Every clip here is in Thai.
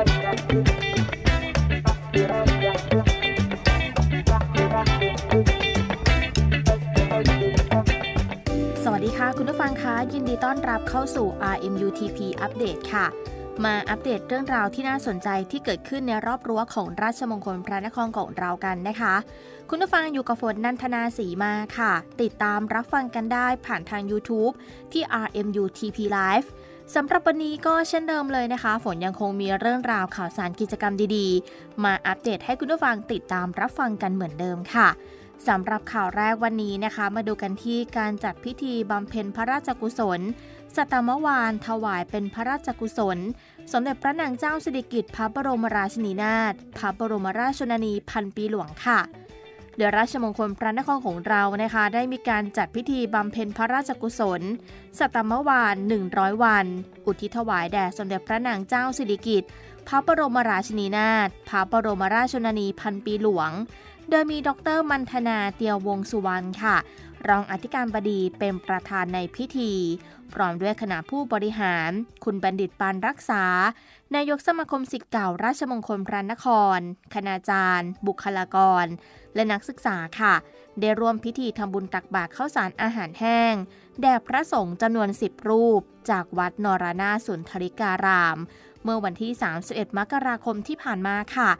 สวัสดีค่ะ คุณผู้ฟังคะยินดีต้อนรับเข้าสู่ RMUTP อัปเดตค่ะ มาอัปเดตเรื่องราวที่น่าสนใจที่เกิดขึ้นในรอบรั้วของราชมงคลพระนครของเรากันนะคะ คุณผู้ฟังอยู่กับฝนนันทนาสีมาค่ะ ติดตามรับฟังกันได้ผ่านทาง YouTube ที่ RMUTP Live สำหรับวันนี้ก็เช่นเดิมเลยนะคะ ฝนยังคงมีเรื่องราวข่าวสารกิจกรรมดีๆ มาอัปเดตให้คุณผู้ฟังติดตามรับฟังกันเหมือนเดิมค่ะสำหรับข่าวแรกวันนี้นะคะ มาดูกันที่การจัดพิธีบำเพ็ญพระราชกุศล สตมวาน ถวายเป็นพระราชกุศล สมเด็จพระนางเจ้าสิริกิติ์พระบรมราชินีนาถพระบรมราชชนนีพันปีหลวงค่ะ เดือราชมงคลพระนครของเรานะคะ ได้มีการจัดพิธีบำเพ็ญพระราชกุศล สัตมวาน 100 วัน อุทิศถวายแด่สมเด็จพระนางเจ้าสิริกิติ์พระบรมราชินีนาถพระบรมราชชนนีพันปีหลวง โดยมีดรมันธนาเตียววงสุวรรณค่ะ รองอธิการบดีเป็นประธานในพิธี พร้อมด้วยคณะผู้บริหาร คุณบัณฑิตปานรักษา นายกสมาคมศิษย์เก่าราชมงคลพระนคร คณาจารย์ บุคลากร และนักศึกษาค่ะ ได้ร่วมพิธีทำบุญตักบาตรข้าวสารอาหารแห้ง แด่พระสงฆ์จำนวน 10 รูป จากวัดนรนาสุนทริการาม เมื่อวันที่ 31 มกราคมที่ผ่านมาค่ะ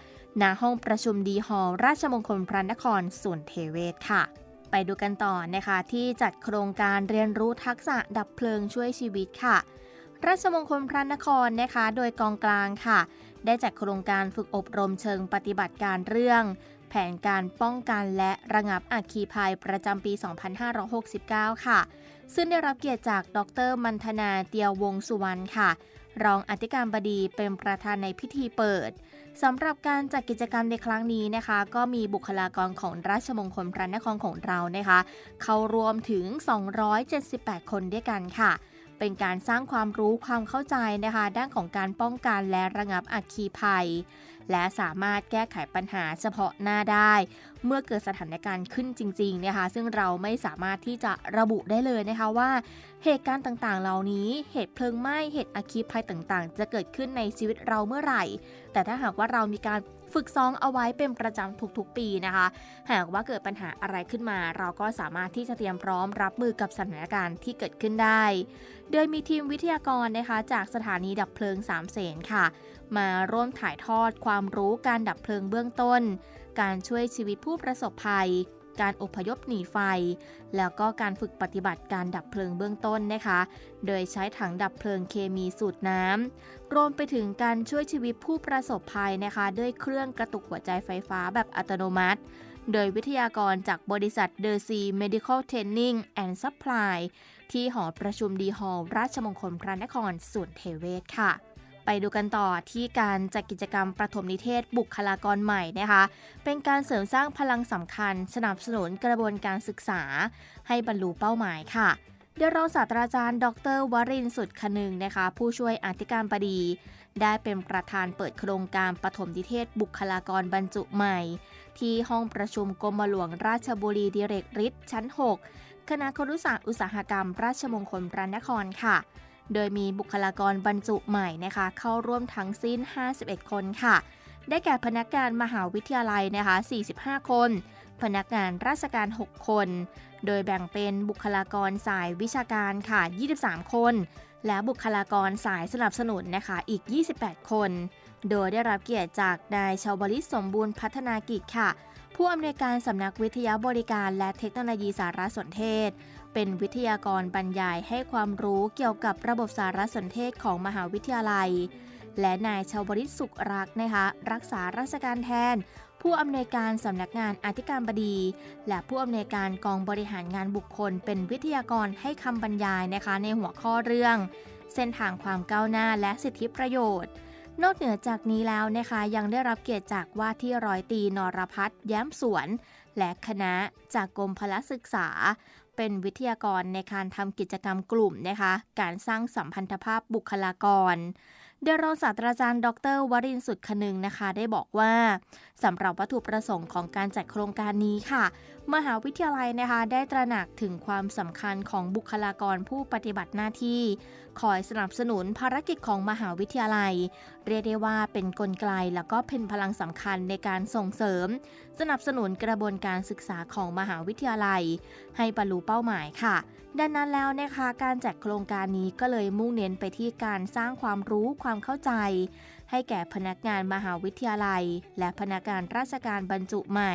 ณห้องประชุมดีฮอลล์ราชมงคลพระนครส่วนเทเวศค่ะ ไปดูกันต่อนะคะที่จัดโครงการเรียนรู้ทักษะดับเพลิงช่วยชีวิตค่ะ ราชมงคลพระนครนะคะโดยกองกลางค่ะ ได้จัดโครงการฝึกอบรมเชิงปฏิบัติการเรื่อง แผนการป้องกันและระงับอัคคีภัยประจำปี 2569 ค่ะ ซึ่งได้รับเกียรติจากดรมันธนาเตียววงสุวรรณค่ะ รองอธิการบดีเป็นประธานในพิธีเปิดสำหรับการจัดกิจกรรมในครั้งนี้นะคะ ก็มีบุคลากรของราชมงคลพระนครของเรานะคะ เข้ารวมถึง 278 คนด้วยกันค่ะ เป็นการสร้างความรู้ความเข้าใจนะคะ ด้านของการป้องกันและระงับอัคคีภัย และสามารถแก้ไขปัญหาเฉพาะหน้าได้ เมื่อเกิดสถานการณ์ขึ้นจริงๆนะคะซึ่งเราไม่สามารถที่จะระบุได้เลยนะคะว่า เหตุการณ์ต่างๆ เหล่านี้เหตุเพลิงไหม้เหตุอาคคีภัยต่างๆ จะเกิดขึ้นในชีวิตเราเมื่อไหร่ แต่ถ้าหากว่าเรามีการ ฝึกซ้อมเอาไว้เป็นประจำทุกๆ ปีนะคะ หากว่าเกิดปัญหาอะไรขึ้นมา เราก็สามารถที่จะเตรียมพร้อมรับมือกับสถานการณ์ที่เกิดขึ้นได้ โดยมีทีมวิทยากรนะคะ จากสถานีดับเพลิงสามเสนค่ะ มาร่วมถ่ายทอดความรู้การดับเพลิงเบื้องต้น การช่วยชีวิตผู้ประสบภัย การอพยพหนีไฟ แล้วก็การฝึกปฏิบัติการดับเพลิงเบื้องต้นนะคะ โดยใช้ถังดับเพลิงเคมีสูตรน้ำรวมไปถึงการช่วยชีวิตผู้ประสบภัยนะคะ ด้วยเครื่องกระตุกหัวใจไฟฟ้าแบบอัตโนมัติ โดยวิทยากรจากบริษัท The Sea Medical Training and Supply ที่หอประชุมดีฮอลล์ราชมงคลพระนครส่วนเทเวศค่ะ ไปดูกันต่อที่การจัดกิจกรรมประถมนิเทศบุคลากรใหม่นะคะ เป็นการเสริมสร้างพลังสำคัญ สนับสนุนกระบวนการศึกษา ให้บรรลุเป้าหมายค่ะเดี๋ยวรองศาสตราจารย์ ดรวรินสุดคนึงนะคะ ผู้ช่วยอธิการบดี ได้เป็นประธานเปิดโครงการปฐมนิเทศบุคลากรบรรจุใหม่ ที่ห้องประชุมกรมหลวงราชบุรีดิเรกฤทธิ์ชั้น 6 คณะครุศาสตร์อุตสาหกรรม ราชมงคลพระนครค่ะ โดยมีบุคลากรบรรจุใหม่นะคะ เข้าร่วมทั้งสิ้น 51 คนค่ะ ได้แก่พนักงานมหาวิทยาลัยนะคะ 45 คน พนักงานราชการ 6 คน โดยแบ่งเป็นบุคลากรสายวิชาการค่ะ 23 คน และบุคลากรสายสนับสนุนนะคะ อีก 28 คน โดยได้รับเกียรติจากนายชาวลิตสมบูรณ์พัฒนากิจค่ะ ผู้อำนวยการสำนักวิทยาบริการและเทคโนโลยีสารสนเทศ เป็นวิทยากรบรรยายให้ความรู้เกี่ยวกับระบบสารสนเทศของมหาวิทยาลัย และนายชาวบริสุขรักนะคะรักษาราชการแทน ผู้อำนวยการสำนักงานอธิการบดี และผู้อำนวยการกองบริหารงานบุคคล เป็นวิทยากรให้คำบรรยายนะคะในหัวข้อเรื่อง เส้นทางความก้าวหน้าและสิทธิประโยชน์ นอกเหนือจากนี้แล้วนะคะยังได้รับเกียรติจากว่าที่ร้อยตีนรพัฒน์แย้มสวน และคณะจากกรมพลศึกษา เป็นวิทยากรในการทำกิจกรรมกลุ่มนะคะ การสร้างสัมพันธภาพบุคลากร เดยรองศาสตราจารย์ ดรวรินสุดคนึงนะคะ ได้บอกว่าสำหรับวัตถุประสงค์ของการจัดโครงการนี้ค่ะ มหาวิทยาลัยนะคะได้ตระหนักถึงความสำคัญของบุคลากรผู้ปฏิบัติหน้าที่ คอยสนับสนุนภารกิจของมหาวิทยาลัย เรียกได้ว่าเป็นนกลไกแล้วก็เป็นพลังสำคัญในการส่งเสริม สนับสนุนกระบวนการศึกษาของมหาวิทยาลัย ให้บรรลุเป้าหมายค่ะ ดังนั้นแล้วนะคะ การจัดโครงการนี้ก็เลยมุ่งเน้นไปที่การสร้างความรู้ความเข้าใจ ให้แก่พนักงานมหาวิทยาลัย และพนักงานราชการบรรจุใหม่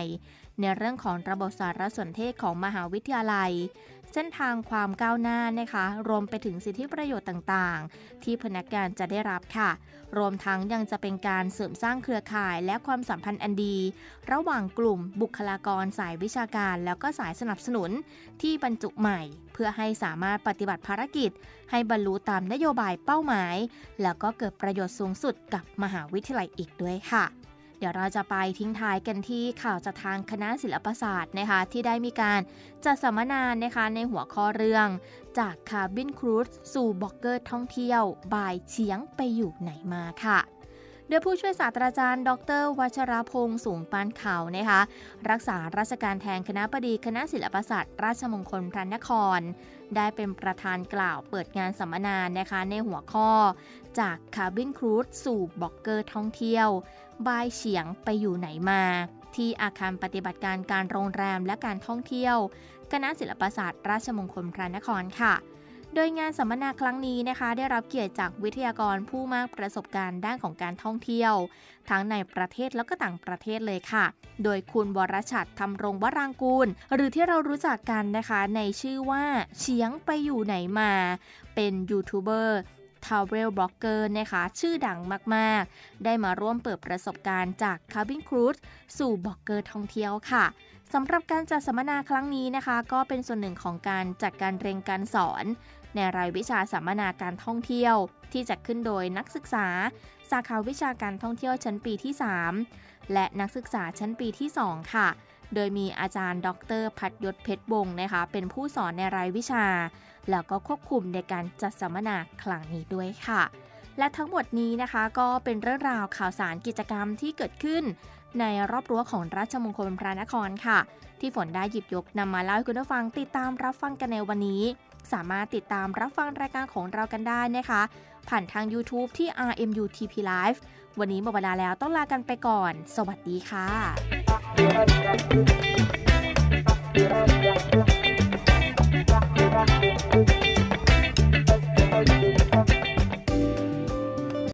ในเรื่องของระบบสารสนเทศของมหาวิทยาลัย เส้นทางความก้าวหน้านะคะ รวมไปถึงสิทธิประโยชน์ต่างๆ ที่พนักงานจะได้รับค่ะ รวมทั้งยังจะเป็นการเสริมสร้างเครือข่ายและความสัมพันธ์อันดี ระหว่างกลุ่มบุคลากรสายวิชาการ แล้วก็สายสนับสนุนที่บรรจุใหม่ เพื่อให้สามารถปฏิบัติภารกิจ ให้บรรลุตามนโยบายเป้าหมาย แล้วก็เกิดประโยชน์สูงสุดกับมหาวิทยาลัยอีกด้วยค่ะ เดี๋ยวเราจะไปทิ้งท้ายกันที่ข่าวจากทางคณะศิลปศาสตร์นะคะที่ได้มีการจัดสัมมนานะคะในหัวข้อเรื่อง จากคาร์บินครูซสู่บล็อกเกอร์ท่องเที่ยวบายเฉียงไปอยู่ไหนมาค่ะโดยผู้ช่วยศาสตราจารย์ ดร วัชรพงษ์สูงปานเขานะคะรักษาราชการแทนคณะบดีคณะศิลปศาสตร์ ราชมงคลพระนคร ได้เป็นประธานกล่าวเปิดงานสัมมนานะคะในหัวข้อ จากคาร์บินครูซสู่บล็อกเกอร์ท่องเที่ยว บายเฉียงไปอยู่ไหนมา ที่อาคารปฏิบัติการการโรงแรมและการท่องเที่ยว คณะศิลปศาสตร์ ราชมงคลพระนครค่ะ โดยงานสัมมนาครั้งนี้นะคะ ได้รับเกียรติจากวิทยากรผู้มากประสบการณ์ด้านของการท่องเที่ยว ทั้งในประเทศแล้วก็ต่างประเทศเลยค่ะ โดยคุณวรชัดทำรงวรางกูล หรือที่เรารู้จักกันนะคะในชื่อว่าเฉียงไปอยู่ไหนมา เป็นยูทูบเบอร์ ทาวเวลบล็อกเกอร์นะคะชื่อดังมากๆ ได้มาร่วมเปิดประสบการณ์จากคาร์บินครูซสู่บล็อกเกอร์ท่องเที่ยวค่ะสำหรับการจัดสัมมนาครั้งนี้นะคะ ก็เป็นส่วนหนึ่งของการจัดการเรียนการสอน ในรายวิชาสัมมนาการท่องเที่ยว ที่จัดขึ้นโดยนักศึกษา สาขาวิชาการท่องเที่ยวชั้นปีที่ 3 และนักศึกษาชั้นปีที่ 2 ค่ะ โดยมีอาจารย์ ดรพัฒยศเพชรบงนะคะ เป็นผู้สอนในรายวิชา แล้วก็ควบคุมในการจัดสัมมนาครั้งนี้ด้วยค่ะ และทั้งหมดนี้นะคะก็เป็นเรื่องราวข่าวสารกิจกรรมที่เกิดขึ้น ในรอบรั้วของราชมงคลพระนครค่ะ ที่ฝนได้หยิบยกนำมาเล่าให้คุณผู้ฟังติดตามรับฟังกันในวันนี้ สามารถติดตามรับฟังรายการของเรากันได้นะคะ ผ่านทาง YouTube ที่ RMU TP Live วันนี้หมดเวลาแล้วต้องลากันไปก่อน สวัสดีค่ะ